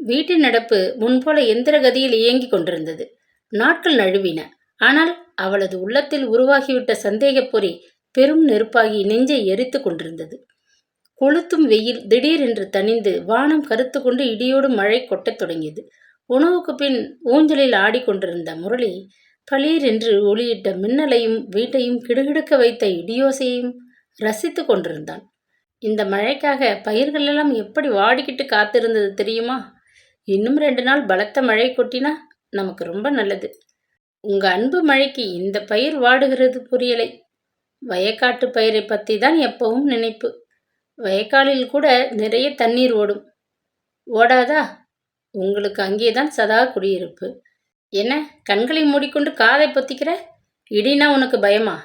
வீட்டின் நடப்பு முன்போல எந்திர கதியில் இயங்கிக் கொண்டிருந்தது. நாட்கள் நழுவின. ஆனால் அவளது உள்ளத்தில் உருவாகிவிட்ட சந்தேகப் பொறி பெரும் நெருப்பாகி நெஞ்சை எரித்து கொண்டிருந்தது. கொளுத்தும் வெயில் திடீரென்று தணிந்து வானம் கருத்து கொண்டு இடியோடு மழை கொட்டத் தொடங்கியது. உணவுக்கு பின் ஊஞ்சலில் ஆடிக்கொண்டிருந்த முரளி பளீரென்று ஒளியிட்ட மின்னலையும் வீட்டையும் கிடுகிடுக்க வைத்த இடியோசையையும் ரசித்து கொண்டிருந்தான். இந்த மழைக்காக பயிர்களெல்லாம் எப்படி வாடிக்கிட்டு காத்திருந்தது தெரியுமா? இன்னும் ரெண்டு நாள் பலத்த மழை கொட்டினா நமக்கு ரொம்ப நல்லது. உங்க அன்பு மழைக்கு இந்த பயிர் வாடுகிறது புரியலை. வயக்காட்டு பயிரை பற்றி தான் எப்பவும் நினைப்பு. வயக்காலில் கூட நிறைய தண்ணீர் ஓடும். ஓடாதா? உங்களுக்கு அங்கேதான் சதா குடியிருப்பு. என்ன கண்களை மூடிக்கொண்டு காதை பொத்திக்கிற? இடினா உனக்கு பயமா?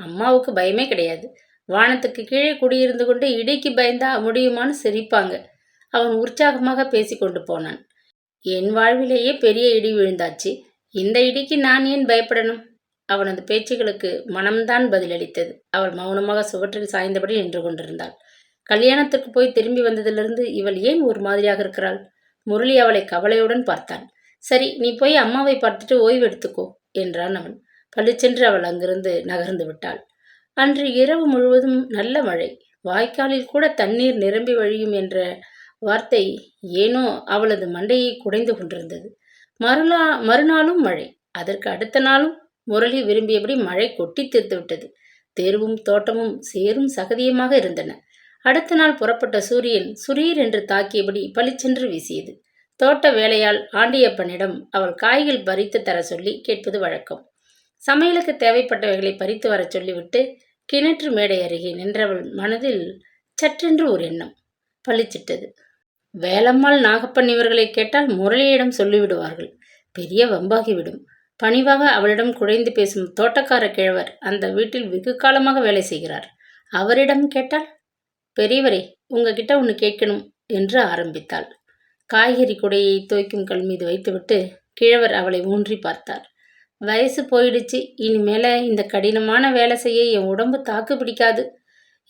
அம்மாவுக்கு பயமே கிடையாது. வானத்துக்கு கீழே குடியிருந்து கொண்டு இடிக்கு பயந்தா முடியுமான்னு சிரிப்பாங்க. அவன் உற்சாகமாக பேசிக்கொண்டு போனான். என் வாழ்விலேயே பெரிய இடி விழுந்தாச்சு. இந்த இடிக்கு நான் ஏன் பயப்படணும்? அவனது பேச்சுகளுக்கு மனம்தான் பதிலளித்தது. அவள் மௌனமாக சுவற்றில் சாய்ந்தபடி நின்று கொண்டிருந்தாள். கல்யாணத்துக்கு போய் திரும்பி வந்ததிலிருந்து இவள் ஏன் ஒரு மாதிரியாக இருக்கிறாள்? முரளி அவளை கவலையுடன் பார்த்தான். சரி நீ போய் அம்மாவை பார்த்துட்டு ஓய்வு எடுத்துக்கோ என்றான் அவன். பளிச்சென்று அவள் அங்கிருந்து நகர்ந்து விட்டாள். அன்று இரவு முழுவதும் நல்ல மழை. வாய்க்காலில் கூட தண்ணீர் நிரம்பி வழியும் என்ற வார்த்தை ஏனோ அவளது மண்டையை குடைந்து கொண்டிருந்தது. மறுநா மறுநாளும் மழை. அதற்கு அடுத்த நாளும் முரளி விரும்பியபடி மழை கொட்டி தீர்த்து விட்டது. தேர்வும் தோட்டமும் சேரும் சகதியமாக இருந்தன. அடுத்த நாள் புறப்பட்ட சூரியன் சுரீர் என்று தாக்கியபடி பளிச்சென்று வீசியது. தோட்ட வேலையால் ஆண்டியப்பனிடம் அவள் காய்கள் பறித்து தர சொல்லி கேட்பது வழக்கம். சமையலுக்கு தேவைப்பட்டவைகளை பறித்து வரச் சொல்லிவிட்டு கிணற்று மேடை அருகே நின்றவள் மனதில் சற்றென்று ஒரு எண்ணம். பளிச்சிட்டது. வேலம்மாள் நாகப்பன் இவர்களை கேட்டால் முரளியிடம் சொல்லிவிடுவார்கள். பெரிய வம்பாகிவிடும். பணிவாக அவளிடம் குழைந்து பேசும் தோட்டக்கார கிழவர் அந்த வீட்டில் வெகு காலமாக வேலை செய்கிறார். அவரிடம் கேட்டால் பெரியவரே உங்ககிட்ட ஒன்று கேட்கணும் என்று ஆரம்பித்தாள். காய்கறி குடையை துவைக்கும் கல் மீது வைத்துவிட்டு கிழவர் அவளை ஊன்றி பார்த்தார். வயசு போயிடுச்சு. இனிமேல இந்த கடினமான வேலை செய்ய என் உடம்பு தாக்கு பிடிக்காது.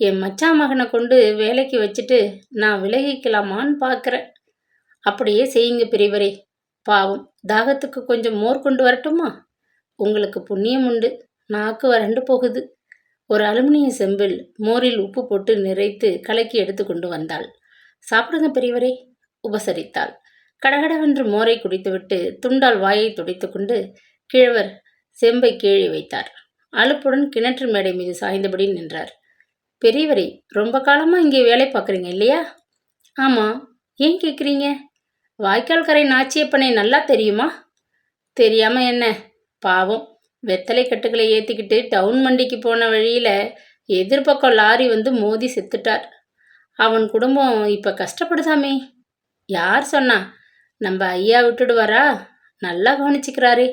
என் மச்சான் மகனை கொண்டு வேலைக்கு வச்சுட்டு நான் விலகிக்கலாமான்னு பார்க்குறேன் அப்படியே செய்யுங்க பெரியவரே. பாவம் தாகத்துக்கு கொஞ்சம் மோர் கொண்டு வரட்டுமா? உங்களுக்கு புண்ணியம் உண்டு நாக்கு வறண்டு போகுது. ஒரு அலுமினிய செம்பில் மோரில் உப்பு போட்டு நிறைத்து கலக்கி எடுத்து கொண்டு வந்தாள். சாப்பிடுங்க பெரியவரே உபசரித்தாள். கடகடவென்று மோரை குடித்துவிட்டு துண்டால் வாயை துடைத்து கொண்டு கிழவர் செம்பை கீழே வைத்தார். அலுப்புடன் கிணற்று மேடை மீது சாய்ந்தபடி நின்றார். பெரியவரே ரொம்ப காலமாக இங்கே வேலை பார்க்குறீங்க இல்லையா? ஆமாம் ஏன் கேட்குறீங்க? வாய்க்கால் கரை நாச்சியப்பனை நல்லா தெரியுமா? தெரியாமல் என்ன? பாவம். வெத்தலை கட்டுகளை ஏற்றிக்கிட்டு டவுன் மண்டிக்கு போன வழியில் எதிர்பக்கம் லாரி வந்து மோதி செத்துட்டார். அவன் குடும்பம் இப்போ கஷ்டப்படுதாமே யார் சொன்னா? நம்ம ஐயா விட்டுடுவாரா? நல்லா கவனிச்சுக்கிறாரே.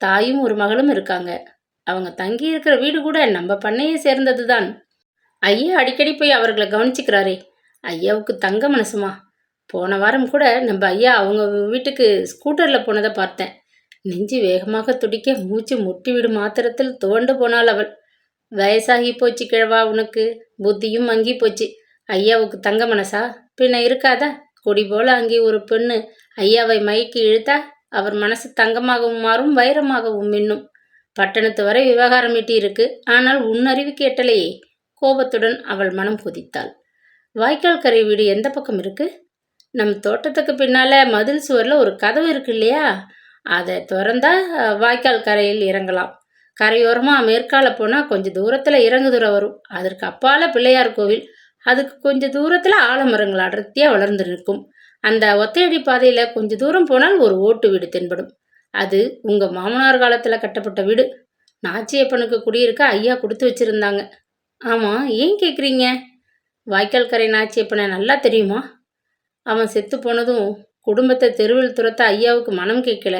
தாயும் ஒரு மகளும் இருக்காங்க. அவங்க தங்கி இருக்கிற வீடு கூட நம்ம பண்ணையை சேர்ந்தது தான் ஐயா அடிக்கடி போய் அவர்களை கவனிச்சுக்கிறாரே. ஐயாவுக்கு தங்க மனசுமா? போன வாரம் கூட நம்ம ஐயா அவங்க வீட்டுக்கு ஸ்கூட்டரில் போனதை பார்த்தேன். நெஞ்சு வேகமாக துடிக்க மூச்சு முட்டி விடும் மாத்திரத்தில் துவண்டு போனாள் அவள். வயசாகி போச்சு கிழவா உனக்கு? புத்தியும் மங்கி போச்சு. ஐயாவுக்கு தங்க மனசா? பின்ன இருக்காதா? கொடி போல அங்கே ஒரு பெண்ணு. ஐயாவை மயக்கி இழுத்தா அவர் மனசு தங்கமாகவும் மாறும் வைரமாகவும் மின்னும். பட்டணத்து வரை விவகாரம் இருக்கு ஆனால் உன்னறிவுக்கு எட்டலையே கோபத்துடன் அவள் மனம் கொதித்தாள். வாய்க்கால் கரை வீடு எந்த பக்கம் இருக்கு? நம் தோட்டத்துக்கு பின்னால் மதில் சுவரில் ஒரு கதவு இருக்கு இல்லையா? அதை திறந்தா வாய்க்கால் கரையில் இறங்கலாம். கரையோரமாக மேற்கால போனால் கொஞ்சம் தூரத்தில் இறங்கு தூரம் வரும். அதற்கு அப்பால பிள்ளையார் கோவில். அதுக்கு கொஞ்சம் தூரத்தில் ஆலமரங்கள் அடர்த்தியாக வளர்ந்து நிற்கும். அந்த ஒத்தையடி பாதையில் கொஞ்சம் தூரம் போனால் ஒரு ஓட்டு வீடு தென்படும். அது உங்கள் மாமனார் காலத்தில் கட்டப்பட்ட வீடு. நாச்சியப்பனுக்கு குடியிருக்க ஐயா கொடுத்து வச்சுருந்தாங்க. ஆமாம் ஏன் கேட்குறீங்க வாய்க்கால் கரை நாச்சியப்பனை நல்லா தெரியுமா? அவன் செத்து போனதும் குடும்பத்தை தெருவில் துரத்த ஐயாவுக்கு மனம் கேட்கல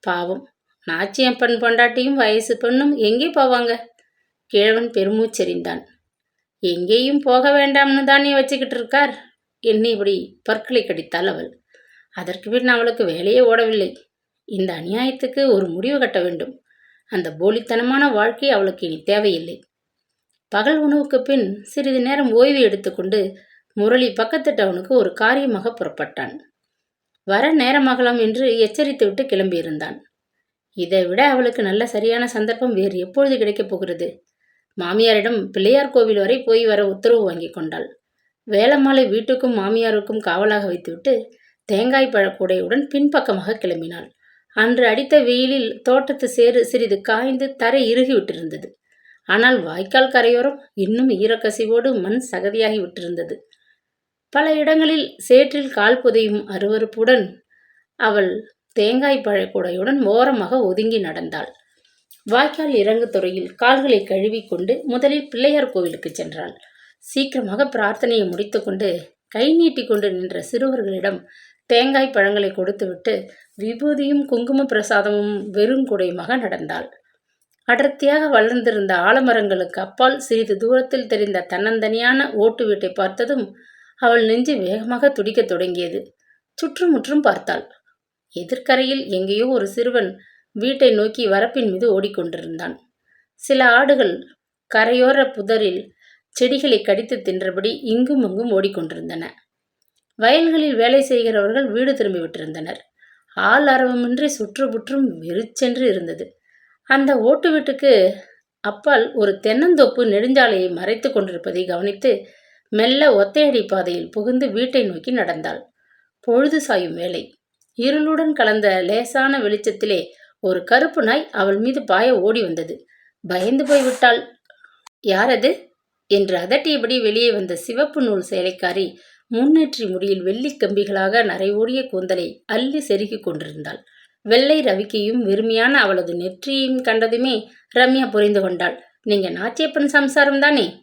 பாவம் நாச்சியப்பன் பொண்டாட்டியும் வயசு பெண்ணும் எங்கே போவாங்க? கிழவன் பெருமூச்செறிந்தான். எங்கேயும் போக வேண்டாம்னு தானே வச்சுக்கிட்டு இருக்கார்? என்னை இப்படி பற்களை கடித்தாள் அவள். அதற்கு பின் அவளுக்கு வேலையே ஓடவில்லை. இந்த அநியாயத்துக்கு ஒரு முடிவு கட்ட வேண்டும். அந்த போலித்தனமான வாழ்க்கை அவளுக்கு இனி தேவையில்லை. பகல் உணவுக்கு பின் சிறிது நேரம் ஓய்வு எடுத்துக்கொண்டு முரளி பக்கத்து டவுனுக்கு ஒரு காரியமாக புறப்பட்டான். வர நேரமாகலாம் என்று எச்சரித்துவிட்டு கிளம்பியிருந்தான். இதை விட அவளுக்கு நல்ல சரியான சந்தர்ப்பம் வேறு எப்பொழுது கிடைக்கப் போகிறது? மாமியாரிடம் பிள்ளையார் கோவில் வரை போய் வர உத்தரவு வாங்கி கொண்டாள். வேலம்மாளை வீட்டுக்கும் மாமியாருக்கும் காவலாக வைத்துவிட்டு தேங்காய் பழக்கூடையுடன் பின்பக்கமாக கிளம்பினாள். அன்று அடித்த வெயிலில் தோட்டத்து சேறு சிறிது காய்ந்து தரை இறுகி விட்டிருந்தது. ஆனால் வாய்க்கால் கரையோரம் இன்னும் ஈரக்கசிவோடு மண் சகதியாகி விட்டிருந்தது. பல இடங்களில் சேற்றில் கால் புதையும் அருவறுப்புடன் அவள் தேங்காய் பழக்கூடையுடன் ஓரமாக ஒதுங்கி நடந்தாள். வாய்க்கால் இறங்கு துறையில் கால்களை கழுவிக்கொண்டு முதலில் பிள்ளையார் கோவிலுக்கு சென்றாள். சீக்கிரமாக பிரார்த்தனையை முடித்துக்கொண்டு கை நீட்டி கொண்டு நின்ற சிறுவர்களிடம் தேங்காய் பழங்களை கொடுத்துவிட்டு விபூதியும் குங்கும பிரசாதமும் வெறும் குடையுமாக நடந்தாள். அடர்த்தியாக வளர்ந்திருந்த ஆலமரங்களுக்கு அப்பால் சிறிது தூரத்தில் தெரிந்த தன்னந்தனியான ஓட்டு வீட்டை பார்த்ததும் அவள் நெஞ்சு வேகமாக துடிக்கத் தொடங்கியது. சுற்றுமுற்றும் பார்த்தாள். எதிர்க்கரையில் எங்கேயோ ஒரு சிறுவன் வீட்டை நோக்கி வரப்பின் மீது ஓடிக்கொண்டிருந்தான். சில ஆடுகள் கரையோர புதரில் செடிகளை கடித்து தின்றபடி இங்கும் அங்கும் ஓடிக்கொண்டிருந்தன. வயல்களில் வேலை செய்கிறவர்கள் வீடு திரும்பிவிட்டிருந்தனர் ஆள் அரவமின்றி சுற்றுப்புற்றும் வெறிச்சென்று இருந்தது. அந்த ஓட்டு வீட்டுக்கு அப்பால் ஒரு தென்னந்தோப்பு நெடுஞ்சாலையை மறைத்து கொண்டிருப்பதை கவனித்து மெல்ல ஒத்தையடி பாதையில் புகுந்து வீட்டை நோக்கி நடந்தாள். பொழுது சாயும் வேலை இருளுடன் கலந்த லேசான வெளிச்சத்திலே ஒரு கருப்பு நாய் அவள் மீது பாய ஓடி வந்தது. பயந்து போய்விட்டாள். யாரது? என்று அதட்டியபடி வெளியே வந்த சிவப்பு நூல் சேலைக்காரி முன்னேற்றி முடியில் வெள்ளி கம்பிகளாக நரைவோடிய கூந்தலை அள்ளி செருகிக் கொண்டிருந்தாள். வெள்ளை ரவிக்கையும் வெறுமையான அவளது நெற்றியையும் கண்டதுமே ரம்யா புரிந்து கொண்டாள். நீங்க நாச்சியப்பன் சம்சாரம் தானே?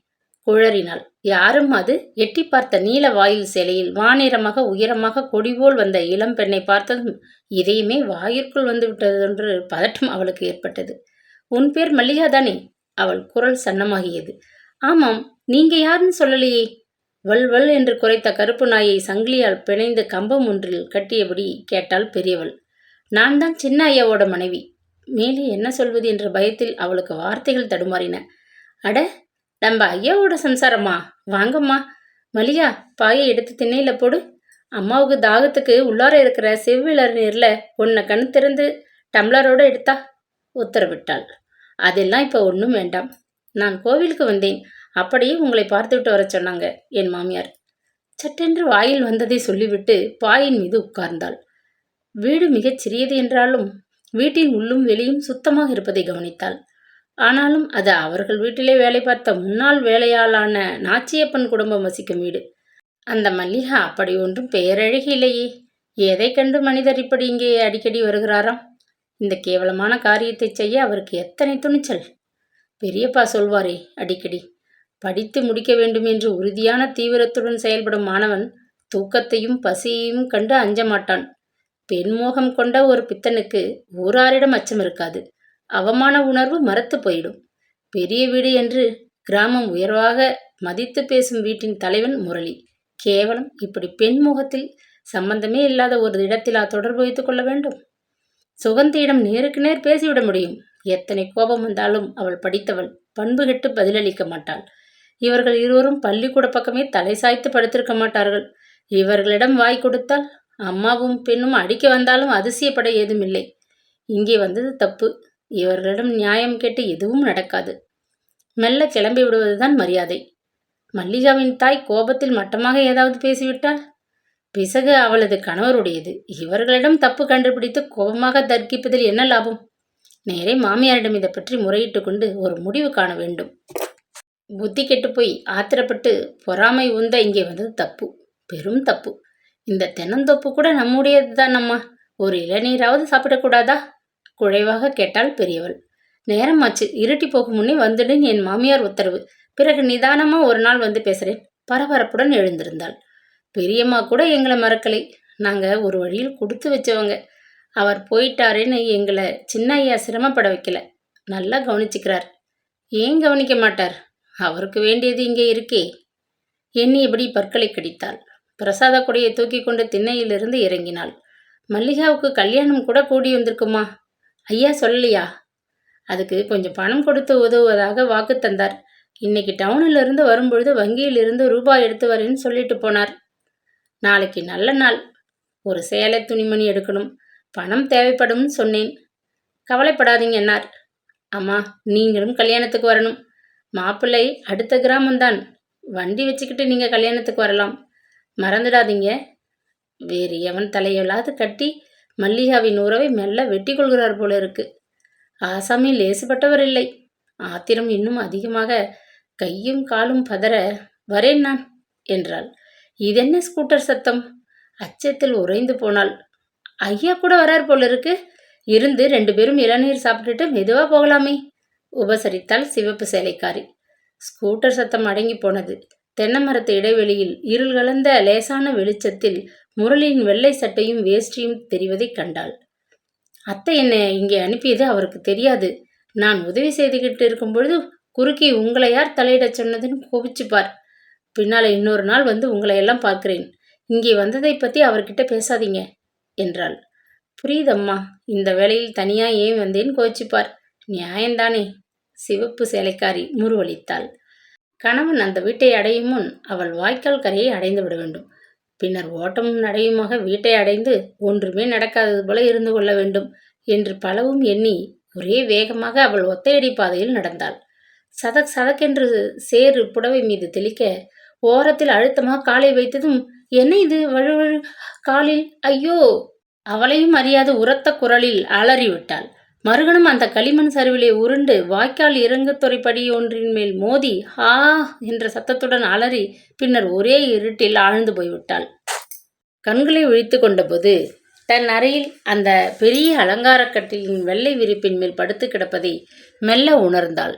குழறினாள். யாரும் அது? எட்டி பார்த்த நீல வாயில் சிலையில் வானிறமாக உயரமாக கொடிபோல் வந்த இளம் பெண்ணை பார்த்ததும் இதையுமே வாயிற்குள் வந்து விட்டதென்று பதட்டம் அவளுக்கு ஏற்பட்டது. உன் பேர் மல்லிகா தானே? அவள் குரல் சன்னமாகியது. ஆமாம் நீங்க யாருன்னு சொல்லலையே? வல் வல் என்று குறைத்த கருப்பு நாயை சங்கிலியால் பிணைந்து கம்பம் ஒன்றில் கட்டியபடி கேட்டாள் பெரியவள். நான் தான் சின்ன ஐயாவோட மனைவி. மேலே என்ன சொல்வது என்ற பயத்தில் அவளுக்கு வார்த்தைகள் தடுமாறின. அட நம்ம ஐயாவோட சம்சாரம்மா வாங்கம்மா. மலியா பாயை எடுத்து திண்ணையில் போடு. அம்மாவுக்கு தாகத்துக்கு உள்ளார இருக்கிற செவ்விளர் நீரில் உன்னை கண் திறந்து டம்ளரோடு எடுத்தா? உத்தரவிட்டாள். அதெல்லாம் இப்போ ஒன்றும் வேண்டாம். நான் கோவிலுக்கு வந்தேன். அப்படியே உங்களை பார்த்துவிட்டு வர சொன்னாங்க என் மாமியார். சட்டென்று வாயில் வந்ததை சொல்லிவிட்டு பாயின் மீது உட்கார்ந்தாள். வீடு மிகச் சிறியது என்றாலும் வீட்டின் உள்ளும் வெளியும் சுத்தமாக இருப்பதை கவனித்தாள். ஆனாலும் அது அவர்கள் வீட்டிலே வேலை பார்த்த முன்னாள் வேலையாளான நாச்சியப்பன் குடும்பம் வசிக்கும் வீடு. அந்த மல்லிகா அப்படி ஒன்றும் பெயரழகி இல்லையே எதை கண்டு மனிதர் இப்படி இங்கே அடிக்கடி வருகிறாராம்? இந்த கேவலமான காரியத்தை செய்ய அவருக்கு எத்தனை துணிச்சல்? பெரியப்பா சொல்வாரே அடிக்கடி. படித்து முடிக்க வேண்டும் என்று உறுதியான தீவிரத்துடன் செயல்படும் மாணவன் தூக்கத்தையும் பசியையும் கண்டு அஞ்ச மாட்டான். பெண்மோகம் கொண்ட ஒரு பித்தனுக்கு ஊராரிடம் அச்சம் இருக்காது. அவமான உணர்வு மறத்து போயிடும். பெரிய வீடு என்று கிராமம் உயர்வாக மதித்து பேசும் வீட்டின் தலைவன் முரளி. கேவலம் இப்படி பெண்முகத்தில் சம்பந்தமே இல்லாத ஒரு இடத்திலா தொடர்பு வைத்துக் கொள்ள வேண்டும்? சுகந்தியிடம் நேருக்கு நேர் பேசிவிட முடியும். எத்தனை கோபம் வந்தாலும் அவள் படித்தவள் பண்பு கெட்டு பதிலளிக்க மாட்டாள். இவர்கள் இருவரும் பள்ளிக்கூட பக்கமே தலை சாய்த்து படுத்திருக்க மாட்டார்கள். இவர்களிடம் வாய் கொடுத்தால் அம்மாவும் பெண்ணும் அடிக்க வந்தாலும் அதிசயப்பட ஏதுமில்லை. இங்கே வந்தது தப்பு. இவர்களிடம் நியாயம் கேட்டு எதுவும் நடக்காது. மெல்ல கிளம்பி விடுவதுதான் மரியாதை. மல்லிகாவின் தாய் கோபத்தில் மட்டமாக ஏதாவது பேசிவிட்டால் பிசகு அவளது கணவருடையது. இவர்களிடம் தப்பு கண்டுபிடித்து கோபமாக தர்க்கிப்பதில் என்ன லாபம்? நேரே மாமியாரிடம் இதை பற்றி முறையிட்டு கொண்டு ஒரு முடிவு காண வேண்டும். புத்தி கெட்டு போய் ஆத்திரப்பட்டு பொறாமை உந்த இங்கே வந்தது தப்பு. பெரும் தப்பு. இந்த தென்னந்தோப்பு கூட நம்முடையது தான் ஒரு இளநீராவது சாப்பிடக்கூடாதா? குழைவாக கேட்டாள் பெரியவள். நேரமாச்சு இருட்டி போகும் முன்னே வந்துடுன்னு என் மாமியார் உத்தரவு. பிறகு நிதானமாக ஒரு நாள் வந்து பேசுகிறேன் பரபரப்புடன் எழுந்திருந்தாள். பெரியம்மா கூட எங்களை மறக்கலை. நாங்கள் ஒரு வழியில் கொடுத்து வச்சவங்க. அவர் போயிட்டாருன்னு எங்களை சின்ன ஐயா சிரமப்பட வைக்கல. நல்லா கவனிச்சுக்கிறார். ஏன் கவனிக்க மாட்டார்? அவருக்கு வேண்டியது இங்கே இருக்கே. எண்ணியபடி பற்களை கடித்தாள்? பிரசாத கொடையை தூக்கி கொண்டு திண்ணையிலிருந்து இறங்கினாள். மல்லிகாவுக்கு கல்யாணம் கூட கூடி வந்திருக்குமா? ஐயா சொல்லலையா? அதுக்கு கொஞ்சம் பணம் கொடுத்து உதவுவதாக வாக்கு தந்தார். இன்னைக்கு டவுனில் இருந்து வரும்பொழுது வங்கியில் இருந்து ரூபாய் எடுத்து வரேன்னு சொல்லிட்டு போனார். நாளைக்கு நல்ல நாள். ஒரு சேலை துணிமணி எடுக்கணும். பணம் தேவைப்படும்னு சொன்னேன். கவலைப்படாதீங்க என்னார் அம்மா நீங்களும் கல்யாணத்துக்கு வரணும். மாப்பிள்ளை அடுத்த கிராமம்தான். வண்டி வச்சுக்கிட்டு நீங்கள் கல்யாணத்துக்கு வரலாம். மறந்துடாதீங்க. வேறு எவன் தலையொல்லாது கட்டி மல்லிகாவின் உறவை மெல்ல வெட்டி கொள்கிறார் போல இருக்கு. ஆசாமி லேசுப்பட்டவர் இல்லை ஆத்திரம் இன்னும் அதிகமாக கையும் காலும் பதற வரேன் நான் என்றாள். இதென்ன ஸ்கூட்டர் சத்தம்? அச்சத்தில் உறைந்து போனாள். ஐயா கூட வரார் போல இருக்கு. இருந்து ரெண்டு பேரும் இளநீர் சாப்பிட்டுட்டு மெதுவா போகலாமே. உபசரித்தாள் சிவப்பு சேலைக்காரி. ஸ்கூட்டர் சத்தம் அடங்கி போனது. தென்னமரத்து இடைவெளியில் இருள் கலந்த லேசான வெளிச்சத்தில் முரளியின் வெள்ளை சட்டையும் வேஷ்டியும் தெரிவதைக் கண்டாள். அத்தை என்னை இங்கே அனுப்பியது அவருக்கு தெரியாது. நான் உதவி செய்துகிட்டு இருக்கும் பொழுது குறுக்கே உங்களை யார் தலையிடச் சொன்னதுன்னு கோபிச்சுப்பார் பின்னால் இன்னொரு நாள் வந்து உங்களை எல்லாம் பார்க்கிறேன். இங்கே வந்ததை பற்றி அவர்கிட்ட பேசாதீங்க என்றாள். புரியுதம்மா இந்த வேளையில் தனியாக ஏன் வந்தேன் கோச்சிப்பார் நியாயம்தானே சிவப்பு சேலைக்காரி முருவளித்தாள் கணவன் அந்த வீட்டை அடையும் முன் அவள் வாய்க்கால் கரையை அடைந்து விட வேண்டும். பின்னர் ஓட்டமும் நடையுமாக வீட்டை அடைந்து ஒன்றுமே நடக்காதது போல இருந்து கொள்ள வேண்டும் என்று பலவும் எண்ணி ஒரே வேகமாக அவள் ஒத்தையடி பாதையில் நடந்தாள். சதக் சதக்கென்று சேறு புடவை மீது தெளிக்க ஓரத்தில் அழுத்தமாக காலை வைத்ததும் என்ன இது? வழுவழு காலில்? ஐயோ! அவளையும் அறியாத உரத்த குரலில் அலறிவிட்டாள். மறுகணம் அந்த களிமண் சரிவிலே உருண்டு வாய்க்கால் இறங்குத்துறைப்படி ஒன்றின் மேல் மோதி ஹா என்ற சத்தத்துடன் அலறி பின்னர் ஒரே இருட்டில் ஆழ்ந்து போய்விட்டாள். கண்களை விழித்து கொண்டபோது தன் அறையில் அந்த பெரிய அலங்காரக்கட்டிலின் வெள்ளை விரிப்பின் மேல் படுத்து கிடப்பதை மெல்ல உணர்ந்தாள்.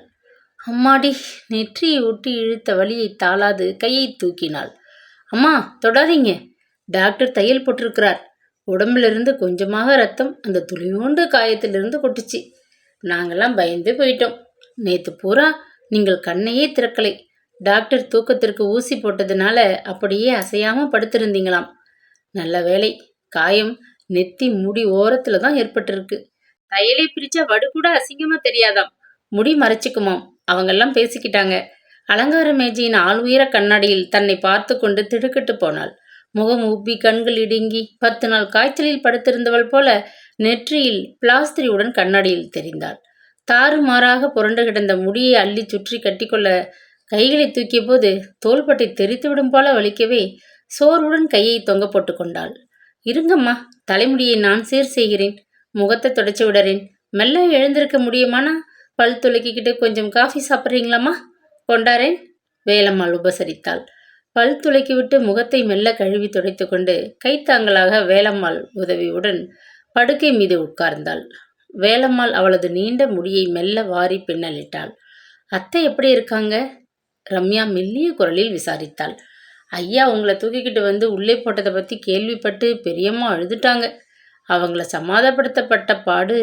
அம்மாடி நெற்றியை ஒட்டி இழுத்த வழியை தாளாது கையை தூக்கினாள். அம்மா தொடாதீங்க. டாக்டர் தையல் போட்டிருக்கிறார். உடம்புலேருந்து கொஞ்சமாக ரத்தம் அந்த துளியோண்டு காயத்திலிருந்து கொட்டுச்சு. நாங்கள்லாம் பயந்து போயிட்டோம். நேற்று பூரா நீங்கள் கண்ணையே திறக்கலை. டாக்டர் தூக்கத்திற்கு ஊசி போட்டதுனால அப்படியே அசையாமல் படுத்திருந்தீங்களாம். நல்ல வேலை காயம் நெத்தி முடி ஓரத்தில் தான் ஏற்பட்டிருக்கு. தையலை பிரிச்சா வடு கூட அசிங்கமாக தெரியாதாம். முடி மறைச்சிக்குமாம். அவங்கெல்லாம் பேசிக்கிட்டாங்க. அலங்கார மேஜையின் ஆள் உயர கண்ணாடியில் தன்னை பார்த்து கொண்டு திடுக்கிட்டு போனாள். முகம் உப்பி கண்கள் இடுங்கி பத்து நாள் காய்ச்சலில் படுத்திருந்தவள் போல நெற்றியில் பிளாஸ்திரியுடன் கண்ணாடியில் தெரிந்தாள். தாறுமாறாக புரண்டு கிடந்த முடியை அள்ளி சுற்றி கட்டிக்கொள்ள கைகளை தூக்கிய போது தோள்பட்டை தெரித்துவிடும் போல வலிக்கவே சோர்வுடன் கையை தொங்க போட்டு கொண்டாள். இருங்கம்மா தலைமுடியை நான் சீர் செய்கிறேன். முகத்தை தொடச்சி விடறேன். மெல்ல எழுந்திருக்க முடியுமானா? பல் துளக்கிக்கிட்டு கொஞ்சம் காஃபி சாப்பிட்றீங்களாம்மா? கொண்டாரேன் வேலம்மாள் உபசரித்தாள். பல் துளைக்கிவிட்டு முகத்தை மெல்ல கழுவி துடைத்து கொண்டு கைத்தாங்களாக வேலம்மாள் உதவியுடன் படுக்கை மீது உட்கார்ந்தாள். வேலம்மாள் அவளது நீண்ட முடியை மெல்ல வாரி பின்னலிட்டாள். அத்தை எப்படி இருக்காங்க? ரம்யா மெல்லிய குரலில் விசாரித்தாள். ஐயா உங்களை தூக்கிக்கிட்டு வந்து உள்ளே போட்டதை பற்றி கேள்விப்பட்டு பெரியம்மா அழுதுட்டாங்க. அவங்கள சமாதப்படுத்தப்பட்ட பாடு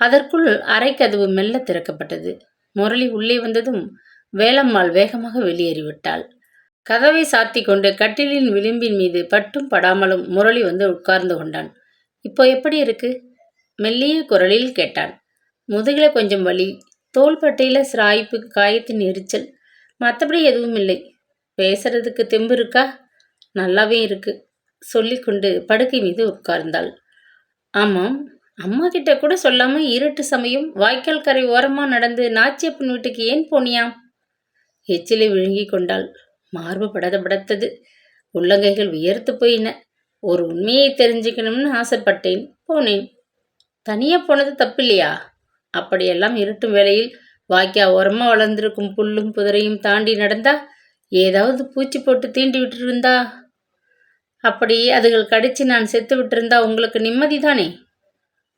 அதற்குள் அரைக்கதவு மெல்ல திறக்கப்பட்டது. முரளி உள்ளே வந்ததும் வேலம்மாள் வேகமாக வெளியேறிவிட்டாள். கதவை சாத்தி கொண்டு கட்டிலின் விளிம்பின் மீது பட்டும் படாமலும் முரளி வந்து உட்கார்ந்து கொண்டான். இப்போ எப்படி இருக்கு? மெல்லிய குரலில் கேட்டான். முதுகில கொஞ்சம் வலி. தோள்பட்டையில் சிராய்ப்பு காயத்தின் எரிச்சல். மற்றபடி எதுவும் இல்லை. பேசுறதுக்கு தெம்பு இருக்கா? நல்லாவே இருக்கு. சொல்லிக்கொண்டு படுக்கை மீது உட்கார்ந்தாள். ஆமாம். அம்மா கிட்ட கூட சொல்லாம இருட்டு சமயம் வாய்க்கால் கரை ஓரமாக நடந்து நாச்சியப்பன் வீட்டுக்கு ஏன் போனியாம்? எச்சிலை விழுங்கி கொண்டாள். மார்பு படத படத்தது. உள்ளங்கைகள் வியர்த்து போயின. ஒரு உண்மையை தெரிஞ்சுக்கணும்னு ஆசைப்பட்டேன். போனேன். தனியா போனது தப்பில்லையா? அப்படியெல்லாம் இருட்டும் வேளையில் வாய்க்கா ஓரமா வளர்ந்திருக்கும் புல்லும் புதரையும் தாண்டி நடந்தா ஏதாவது பூச்சி போட்டு தீண்டி விட்டுருந்தா? அப்படி அதுகள் கடிச்சு நான் செத்து விட்டிருந்தா உங்களுக்கு நிம்மதி தானே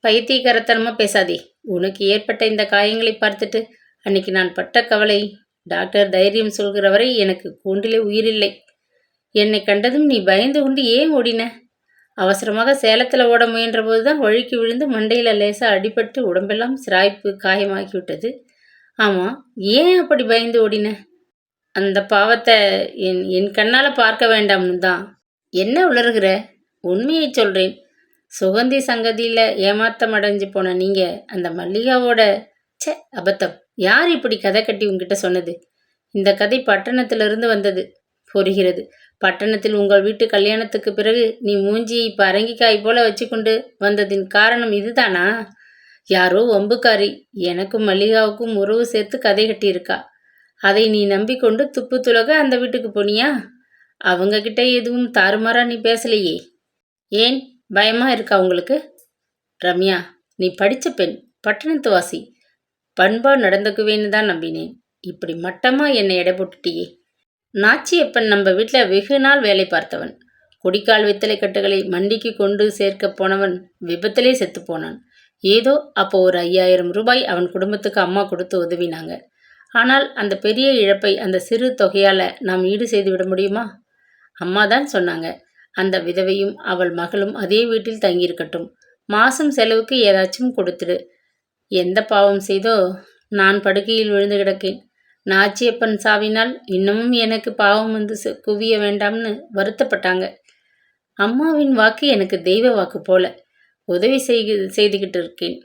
பைத்தியக்காரத்தனமா பேசாதே. உனக்கு ஏற்பட்ட இந்த காயங்களை பார்த்துட்டு அன்னைக்கு நான் பட்ட கவலை டாக்டர் தைரியம் சொல்கிற வரை எனக்கு கூண்டிலே உயிரில்லை. என்னை கண்டதும் நீ பயந்து கொண்டு ஏன் ஓடின? அவசரமாக சேலத்தில் ஓட முயன்ற போதுதான் வழுக்கி விழுந்து மண்டையில் லேசாக அடிபட்டு உடம்பெல்லாம் சிராய்ப்பு காயமாகிவிட்டது. ஆமாம் ஏன் அப்படி பயந்து ஓடின? அந்த பாவத்தை என் என் கண்ணால் பார்க்க வேண்டாம்னு தான் என்ன உளறுகிற? உண்மையை சொல்கிறேன் சுகந்தி சங்கதியில் ஏமாத்தம் அடைஞ்சு போன நீங்கள் அந்த மல்லிகாவோட ச்சே அபத்தம். யார் இப்படி கதை கட்டி உங்ககிட்ட சொன்னது? இந்த கதை பட்டணத்திலிருந்து வந்தது புரிகிறது பட்டணத்தில் உங்கள் வீட்டு கல்யாணத்துக்கு பிறகு நீ மூஞ்சியை பரங்கிக்காய் போல வச்சுக்கொண்டு வந்ததின் காரணம் இதுதானா? யாரோ ஒம்புக்காரி எனக்கும் மல்லிகாவுக்கும் உறவு சேர்த்து கதை கட்டியிருக்கா. அதை நீ நம்பிக்கொண்டு துப்பு துலக அந்த வீட்டுக்கு போனியா? அவங்க கிட்ட எதுவும் தாறுமாறா நீ பேசலையே. ஏன் பயமா இருக்கா உங்களுக்கு? ரம்யா நீ படித்த பெண் பட்டணத்துவாசி. பண்பாக நடந்துக்குவேன்னு தான் நம்பினேன். இப்படி மட்டமாக என்னை எடை போட்டுட்டியே நாச்சியப்பன் நம்ம வீட்டில் வெகு நாள் வேலை பார்த்தவன். கொடிக்கால் வெத்தலை கட்டுகளை மண்டிக்கு கொண்டு சேர்க்க போனவன் விபத்திலே செத்து போனான். ஏதோ அப்போ ஒரு ஐயாயிரம் ரூபாய் அவன் குடும்பத்துக்கு அம்மா கொடுத்து உதவினாங்க. ஆனால் அந்த பெரிய இழப்பை அந்த சிறு தொகையால் நாம் ஈடு செய்து விட முடியுமா? அம்மா தான் சொன்னாங்க. அந்த விதவையும் அவள் மகளும் அதே வீட்டில் தங்கியிருக்கட்டும். மாசம் செலவுக்கு ஏதாச்சும் கொடுத்துடு. எந்த பாவம் செய்தோ நான் படுக்கையில் விழுந்து கிடக்கேன். நாச்சியப்பன் சாவினால் இன்னமும் எனக்கு பாவம் வந்து குவிய வேண்டாம்னு வருத்தப்பட்டாங்க. அம்மாவின் வாக்கு எனக்கு தெய்வ வாக்கு போல உதவி செய்து செய்துக்கிட்டு இருக்கேன்.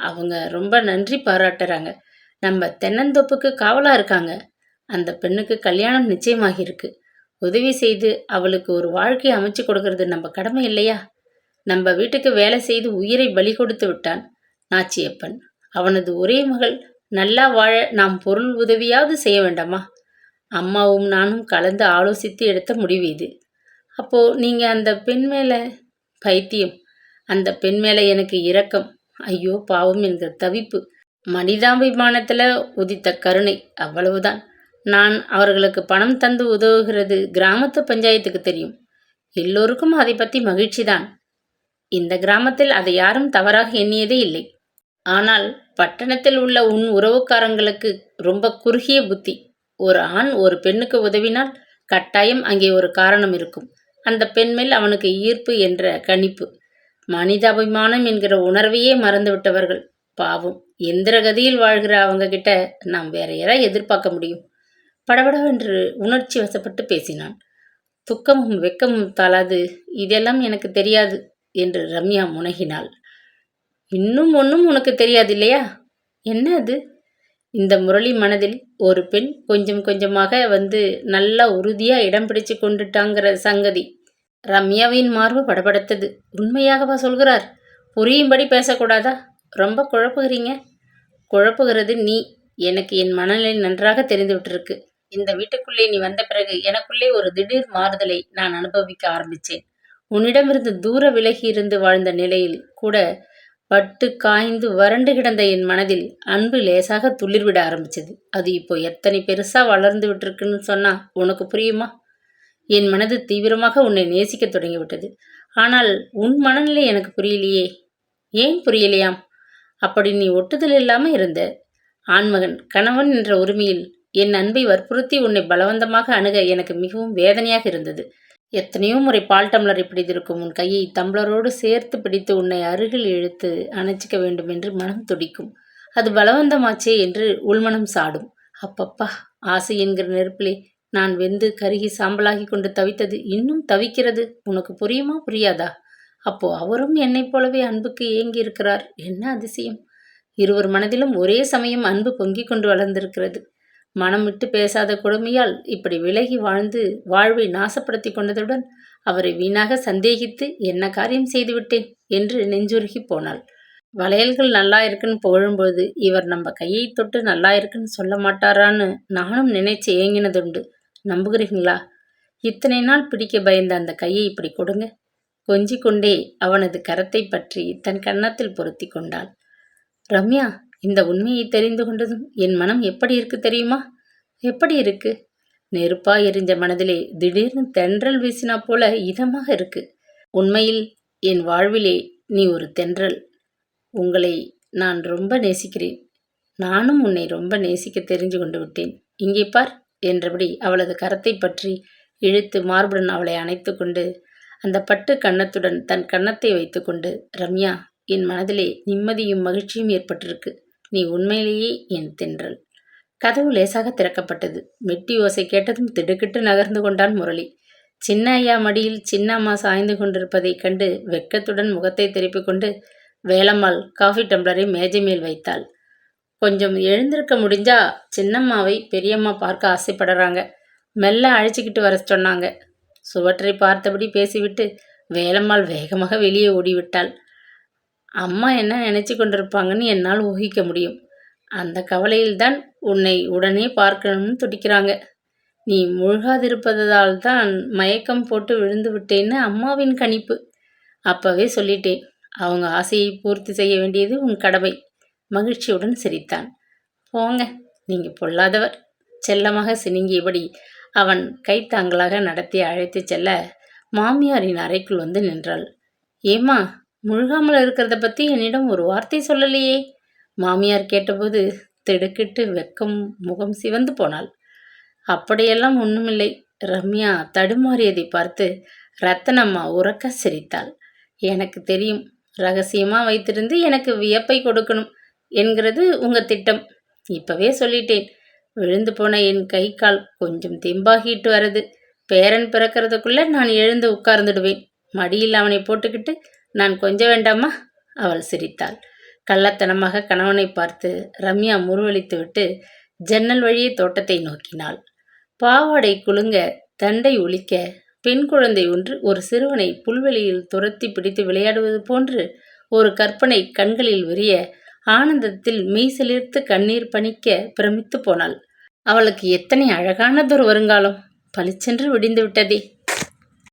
அவங்க ரொம்ப நன்றி பாராட்டுறாங்க. நம்ம தென்னந்தோப்புக்கு காவலாக இருக்காங்க. அந்த பெண்ணுக்கு கல்யாணம் நிச்சயமாகியிருக்கு. உதவி செய்து அவளுக்கு ஒரு வாழ்க்கையை அமைச்சு கொடுக்கறது நம்ம கடமை இல்லையா? நம்ம வீட்டுக்கு வேலை செய்து உயிரை பலி கொடுத்து விட்டான். நாச்சியப்பன். அவனது ஒரே மகள் நல்லா வாழ நாம் பொருள் உதவியாவது செய்ய வேண்டாமா? அம்மாவும் நானும் கலந்து ஆலோசித்து எடுத்த முடிவு இது. அப்போ நீங்க அந்த பெண் மேல பைத்தியம் அந்த பெண் மேல எனக்கு இரக்கம் ஐயோ பாவம் என்கிற தவிப்பு மனிதாபிமானத்துல உதித்த கருணை அவ்வளவுதான். நான் அவர்களுக்கு பணம் தந்து உதவுகிறது கிராமத்து பஞ்சாயத்துக்கு தெரியும். எல்லோருக்கும் அதை பற்றி மகிழ்ச்சிதான். இந்த கிராமத்தில் அதை யாரும் தவறாக எண்ணியதே இல்லை. ஆனால் பட்டணத்தில் உள்ள உன் உறவுக்காரங்களுக்கு ரொம்ப குறுகிய புத்தி. ஒரு ஆண் ஒரு பெண்ணுக்கு உதவினால் கட்டாயம் அங்கே ஒரு காரணம் இருக்கும். அந்த பெண் மேல் அவனுக்கு ஈர்ப்பு என்ற கணிப்பு. மனிதாபிமானம் என்கிற உணர்வையே மறந்துவிட்டவர்கள். பாவம். பாவம் எந்திரகதியில் வாழ்கிற அவங்க கிட்ட நாம் வேற யாராக எதிர்பார்க்க முடியும்? படபடவென்று உணர்ச்சி வசப்பட்டு பேசினான். துக்கமும் வெக்கமும் தாளாது இதெல்லாம் எனக்கு தெரியாது என்று ரம்யா முனகினாள். இன்னும் ஒன்றும் உனக்கு தெரியாது இல்லையா என்ன அது? இந்த முரளி மனதில் ஒரு பெண் கொஞ்சம் கொஞ்சமாக வந்து நல்லா உறுதியாக இடம் பிடிச்சு கொண்டுட்டாங்கிற சங்கதி ரம்யாவின் மார்பு படபடத்தது. உண்மையாகவா சொல்கிறார்? புரியும்படி பேசக்கூடாதா? ரொம்ப குழப்புகிறீங்க? குழப்புகிறது நீ. எனக்கு என் மனநிலை நன்றாக தெரிந்து விட்டிருக்கு இந்த வீட்டுக்குள்ளே நீ வந்த பிறகு எனக்குள்ளே ஒரு திடீர் மாறுதலை நான் அனுபவிக்க ஆரம்பித்தேன் உன்னிடமிருந்து தூர விலகி இருந்து வாழ்ந்த நிலையில் கூட பட்டு காய்ந்து வறண்டு கிடந்த என் மனதில் அன்பு லேசாக துளிர்விட ஆரம்பிச்சது. அது இப்போ எத்தனை பெருசா வளர்ந்து விட்டுருக்குன்னு சொன்னா உனக்கு புரியுமா? என் மனது தீவிரமாக உன்னை நேசிக்க தொடங்கிவிட்டது. ஆனால் உன் மனநிலை எனக்கு புரியலையே. ஏன் புரியலையாம்? அப்படி நீ ஒட்டுதல் இல்லாமல் இருந்த. ஆண்மகன் கணவன் என்ற உரிமையில் என் அன்பை வற்புறுத்தி உன்னை பலவந்தமாக அணுக எனக்கு மிகவும் வேதனையாக இருந்தது. எத்தனையோ முறை பால் டம்ளரை பிடித்திருக்கும் உன் கையை டம்ளரோடு சேர்த்து பிடித்து உன்னை அருகில் இழுத்து அணைச்சிக்க வேண்டும் என்று மனம் துடிக்கும். அது பலவந்தமாச்சே என்று உள்மனம் சாடும். அப்பப்பா ஆசை என்கிற நெருப்பிலே நான் வெந்து கருகி சாம்பலாகி கொண்டு தவித்தது இன்னும் தவிக்கிறது. உனக்கு புரியுமா புரியாதா? அப்போ அவரும் என்னைப் போலவே அன்புக்கு ஏங்கி இருக்கிறார் என்ன அதிசயம்? இருவர் மனதிலும் ஒரே சமயம் அன்பு பொங்கிக் கொண்டு வளர்ந்திருக்கிறது. மனம் விட்டு பேசாத கொடுமையால் இப்படி விலகி வாழ்ந்து வாழ்வை நாசப்படுத்தி கொண்டதுடன் அவரை வீணாக சந்தேகித்து என்ன காரியம் செய்துவிட்டேன் என்று நெஞ்சுருகி போனாள். வளையல்கள் நல்லா இருக்குன்னு புகழும்போது இவர் நம்ம கையை தொட்டு நல்லா இருக்குன்னு சொல்ல மாட்டாரான்னு நானும் நினைச்சு ஏங்கினதுண்டு. நம்புகிறீங்களா இத்தனை நாள் பிடிக்க பயந்த அந்த கையை இப்படி கொடுங்க. கொஞ்சிக் கொண்டே அவனது கரத்தை பற்றி தன் கன்னத்தில் பொருத்தி கொண்டாள். ரம்யா இந்த உண்மையை தெரிந்து கொண்டதும் என் மனம் எப்படி இருக்கு தெரியுமா? எப்படி இருக்கு? நெருப்பா எரிஞ்ச மனதிலே திடீர்னு தென்றல் வீசினா போல இதமாக இருக்கு. உண்மையில் என் வாழ்விலே நீ ஒரு தென்றல். உங்களை நான் ரொம்ப நேசிக்கிறேன். நானும் உன்னை ரொம்ப நேசிக்க தெரிஞ்சு கொண்டு விட்டேன். இங்கே பார் என்றபடி அவளது கரத்தை பற்றி இழுத்து மார்புடன் அவளை அணைத்து கொண்டு அந்த பட்டு கன்னத்துடன் தன் கன்னத்தை வைத்துக்கொண்டு ரம்யா என் மனதிலே நிம்மதியும் மகிழ்ச்சியும் ஏற்பட்டிருக்கு. நீ உண்மையிலேயே என் தென்றல். கதவு லேசாக திறக்கப்பட்டது. மெட்டி ஓசை கேட்டதும் திடுக்கிட்டு நகர்ந்து கொண்டான் முரளி. சின்ன ஐயா மடியில் சின்னம்மா சாய்ந்து கொண்டிருப்பதைக் கண்டு வெட்கத்துடன் முகத்தை திருப்பிக் கொண்டு வேலம்மாள் காஃபி டம்ளரை மேஜை மேல் வைத்தாள். கொஞ்சம் எழுந்திருக்க முடிஞ்சா சின்னம்மாவை பெரியம்மா பார்க்க ஆசைப்படுறாங்க. மெல்ல அழைச்சிக்கிட்டு வர சொன்னாங்க. சுவற்றை பார்த்தபடி பேசிவிட்டு வேலம்மாள் வேகமாக வெளியே ஓடிவிட்டாள். அம்மா என்ன நினைச்சு கொண்டிருப்பாங்கன்னு என்னால் ஊகிக்க முடியும். அந்த கவலையில்தான் உன்னை உடனே பார்க்கணும்னு துடிக்கிறாங்க. நீ முழுகாதிருப்பதால் தான் மயக்கம் போட்டு விழுந்து விட்டேன்னு அம்மாவின் கணிப்பு. அப்பவே சொல்லிட்டேன். அவங்க ஆசையை பூர்த்தி செய்ய வேண்டியது உன் கடமை. மகிழ்ச்சியுடன் சிரித்தான். போங்க நீங்கள் பொல்லாதவர். செல்லமாக சினுங்கியபடி அவன் கைத்தாங்களாக நடத்தி அழைத்துச் செல்ல மாமியாரின் அறைக்குள் வந்து நின்றாள். ஏம்மா முழுகாமல் இருக்கிறத பற்றி என்னிடம் ஒரு வார்த்தை சொல்லலையே. மாமியார் கேட்டபோது திடுக்கிட்டு வெக்கம் முகம் சிவந்து போனாள். அப்படியெல்லாம் ஒன்றுமில்லை ரம்யா தடுமாறியதை பார்த்து ரத்தனம்மா உறக்க சிரித்தாள். எனக்கு தெரியும். ரகசியமாக வைத்திருந்து எனக்கு வியப்பை கொடுக்கணும் என்கிறது உங்கள் திட்டம். இப்போவே சொல்லிட்டேன். விழுந்து போன என் கை கால் கொஞ்சம் தெம்பாகிட்டு வருது பேரன் பிறக்கிறதுக்குள்ளே நான் எழுந்து உட்கார்ந்துடுவேன். மடியில் அவனை போட்டுக்கிட்டு நான் கொஞ்ச வேண்டாமா? அவள் சிரித்தாள். கள்ளத்தனமாக கணவனை பார்த்து ரம்யா முருவளித்துவிட்டு ஜன்னல் வழியே தோட்டத்தை நோக்கினாள். பாவாடை குலுங்க தண்டை ஒழிக்க பெண் குழந்தை ஒன்று ஒரு சிறுவனை புல்வெளியில் துரத்தி பிடித்து விளையாடுவது போன்று ஒரு கற்பனை கண்களில் விரிய ஆனந்தத்தில் மெய்சிலிர்த்து கண்ணீர் பணிக்க பிரமித்து போனாள். அவளுக்கு எத்தனை அழகானதொரு வருங்காலம்! பளிச்சென்று விடிந்து விட்டதே!